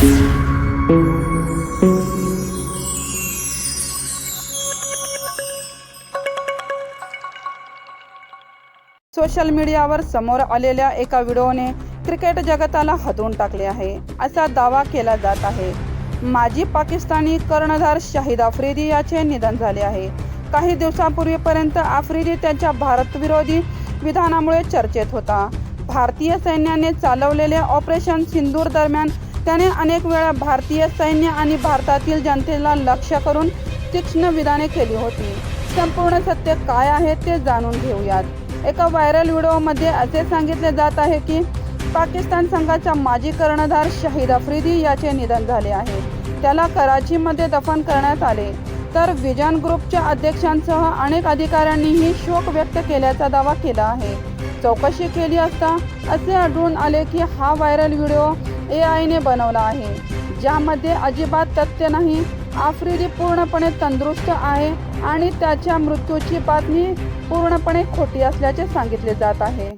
Social मीडियावर समोर आलेल्या एका व्हिडिओने क्रिकेट जगताला हदवून टाकले आहे. असा दावा केला जात आहे. माजी पाकिस्तानी कर्णधार शाहिद आफ्रिदी याचे निधन झाले आहे. काही दिवसांपूर्वीपर्यंत आफ्रिदी त्यांच्या भारतविरोधी विधानामुळे चर्चेत होता. भारतीय सैन्याने चालवलेल्या ऑपरेशन सिंदूर दरम्यान त्याने अनेक वेळा भारतीय सैन्य आणि भारतातील जनतेला लक्ष्य करून तीक्ष्ण विधाने केली होती. संपूर्ण सत्य काय आहे ते जाणून घेऊयात. एका व्हायरल व्हिडिओमध्ये असे सांगितले जात आहे की पाकिस्तान संघाचा माजी कर्णधार शाहिद आफ्रिदी याचे निधन झाले आहे. त्याला कराचीमध्ये दफन करण्यात आले. तर विजन ग्रुपच्या अध्यक्षांसह अनेक अधिकाऱ्यांनीही शोक व्यक्त केल्याचा दावा केला आहे. चौकशी केली असता असे आढळून आले की हा व्हायरल व्हिडिओ ए आयने बनवला आहे. ज्यामध्ये अजिबात तथ्य नाही आफ्रिदी पूर्णपणे तंदुरुस्त आहे आणि त्याच्या मृत्यूची बातमी पूर्णपणे खोटी असल्याचे सांगितले जात आहे.